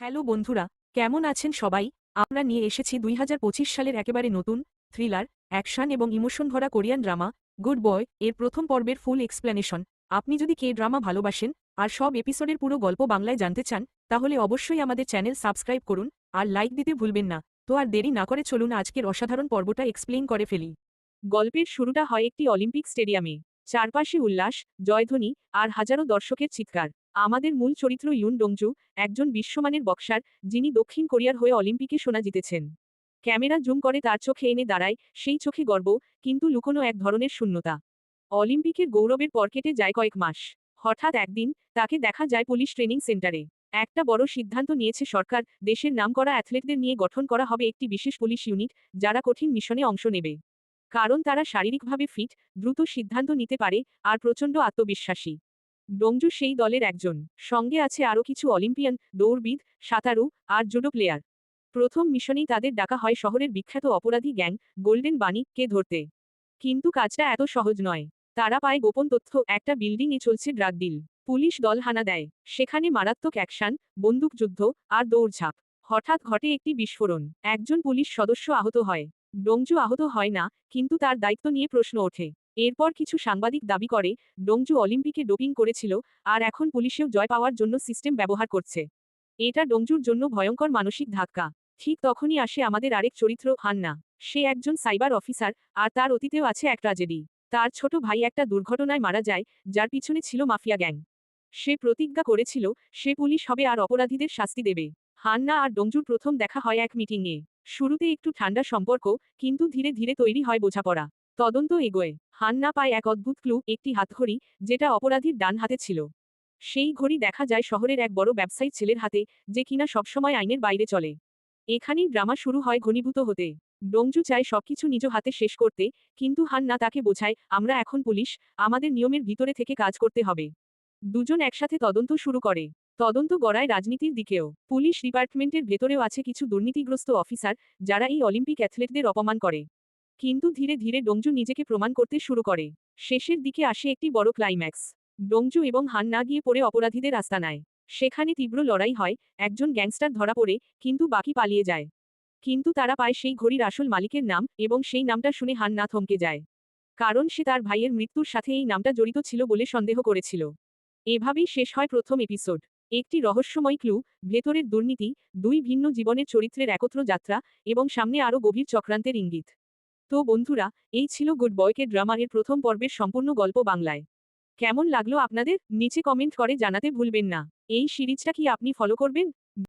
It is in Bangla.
হ্যালো বন্ধুরা, কেমন আছেন সবাই? আমরা নিয়ে এসেছি দুই হাজার পঁচিশ সালের একেবারে নতুন থ্রিলার, অ্যাকশন এবং ইমোশন ভরা কোরিয়ান ড্রামা, গুড বয়, এর প্রথম পর্বের ফুল এক্সপ্লেনেশন। আপনি যদি কে ড্রামা ভালোবাসেন আর সব এপিসোডের পুরো গল্প বাংলায় জানতে চান, তাহলে অবশ্যই আমাদের চ্যানেল সাবস্ক্রাইব করুন আর লাইক দিতে ভুলবেন না। তো আর দেরি না করে চলুন আজকের অসাধারণ পর্বটা এক্সপ্লেইন করে ফেলি। গল্পের শুরুটা হয় একটি অলিম্পিক স্টেডিয়ামে। চারপাশে উল্লাস, জয়ধ্বনি আর হাজারো দর্শকের চিৎকার। আমাদের মূল চরিত্র ইউন ডোংজু, একজন বিশ্বমানের বক্সার, যিনি দক্ষিণ কোরিয়ার হয়ে অলিম্পিকে সোনা জিতেছেন। ক্যামেরা জুম করে তার চোখে এনে দাঁড়ায়, সেই চোখে গর্ব, কিন্তু লুকোনো এক ধরনের শূন্যতা। অলিম্পিকের গৌরবের পর কেটে যায় কয়েক মাস। হঠাৎ একদিন, তাকে দেখা যায় পুলিশ ট্রেনিং সেন্টারে। একটা বড় সিদ্ধান্ত নিয়েছে সরকার, দেশের নামকরা অ্যাথলেটদের নিয়ে গঠন করা হবে একটি বিশেষ পুলিশ ইউনিট, যারা কঠিন মিশনে অংশ নেবে। কারণ তারা শারীরিকভাবে ফিট, দ্রুত সিদ্ধান্ত নিতে পারে, আর প্রচণ্ড আত্মবিশ্বাসী। ডোংজু সেই দলের একজন। সঙ্গে আছে আরও কিছু অলিম্পিয়ান, দৌড়বিদ, সাঁতারু আর জুডো প্লেয়ার। প্রথম মিশনেই তাদের ডাকা হয় শহরের বিখ্যাত অপরাধী গ্যাং, গোল্ডেন বাণিককে ধরতে। কিন্তু কাজটা এত সহজ নয়। তারা পায় গোপন তথ্য, একটা বিল্ডিংয়ে চলছে ড্রাগ ডিল। পুলিশ দল হানা দেয়। সেখানে মারাত্মক অ্যাকশন বন্দুকযুদ্ধ আর দৌড়ঝাঁপ। হঠাৎ ঘটে একটি বিস্ফোরণ। একজন পুলিশ সদস্য আহত হয়। ডোংজু আহত হয় না, কিন্তু তার দায়িত্ব নিয়ে প্রশ্ন ওঠে। এরপর কিছু সাংবাদিক দাবি করে, ডোংজু অলিম্পিকে ডোপিং করেছিল, আর এখন পুলিশেও জয় পাওয়ার জন্য সিস্টেম ব্যবহার করছে। এটা ডোংজুর জন্য ভয়ঙ্কর মানসিক ধাক্কা। ঠিক তখনই আসে আমাদের আরেক চরিত্র, হান্না। সে একজন সাইবার অফিসার, আর তার অতীতেও আছে এক ট্রাজেডি। তার ছোট ভাই একটা দুর্ঘটনায় মারা যায়, যার পিছনে ছিল মাফিয়া গ্যাং। সে প্রতিজ্ঞা করেছিল, সে পুলিশ হবে আর অপরাধীদের শাস্তি দেবে। হান্না আর ডোংজুর প্রথম দেখা হয় এক মিটিংয়ে। শুরুতে একটু ঠান্ডা সম্পর্ক, কিন্তু ধীরে ধীরে তৈরি হয় বোঝাপড়া। তদন্ত এগোয়। হান্না পায় এক অদ্ভুত ক্লু, একটি হাতঘড়ি, যেটা অপরাধীর ডান হাতে ছিল। সেই ঘড়ি দেখা যায় শহরের এক বড় ব্যবসায়ী ছেলের হাতে, যে কিনা সবসময় আইনের বাইরে চলে। এখানেই ড্রামা শুরু হয় ঘনীভূত হতে। ডোংজু চায় সবকিছু নিজ হাতে শেষ করতে, কিন্তু হান্না তাকে বোঝায়, আমরা এখন পুলিশ, আমাদের নিয়মের ভিতরে থেকে কাজ করতে হবে। দুজন একসাথে তদন্ত শুরু করে। তদন্ত গড়ায় রাজনীতির দিকেও। পুলিশ ডিপার্টমেন্টের ভেতরেও আছে কিছু দুর্নীতিগ্রস্ত অফিসার, যারা এই অলিম্পিক অ্যাথলেটদের অপমান করে। কিন্তু ধীরে ধীরে ডোংজু নিজেকে প্রমাণ করতে শুরু করে। শেষের দিকে আসে একটি বড় ক্লাইম্যাক্স ডোংজু এবং হান না গিয়ে পড়ে অপরাধীদের আস্তানায়। সেখানে তীব্র লড়াই হয়, একজন গ্যাংস্টার ধরা পড়ে, কিন্তু বাকি পালিয়ে যায়। কিন্তু তারা পায় সেই ঘড়ির আসল মালিকের নাম এবং সেই নামটা শুনে হান না থমকে যায়। কারণ সে তার ভাইয়ের মৃত্যুর সাথে এই নামটা জড়িত ছিল বলে সন্দেহ করেছিল। এভাবেই শেষ হয় প্রথম এপিসোড একটি রহস্যময় ক্লু ভেতরের দুর্নীতি, দুই ভিন্ন জীবনের চরিত্রের একত্র যাত্রা এবং সামনে আরও গভীর চক্রান্তের ইঙ্গিত। তো বন্ধুরা, এই ছিল গুড বয়কে ড্রামার এর প্রথম পর্বের সম্পূর্ণ গল্প বাংলায়। কেমন লাগল আপনাদের? নিচে কমেন্ট করে জানাতে ভুলবেন না। এই সিরিজটা কি আপনি ফলো করবেন?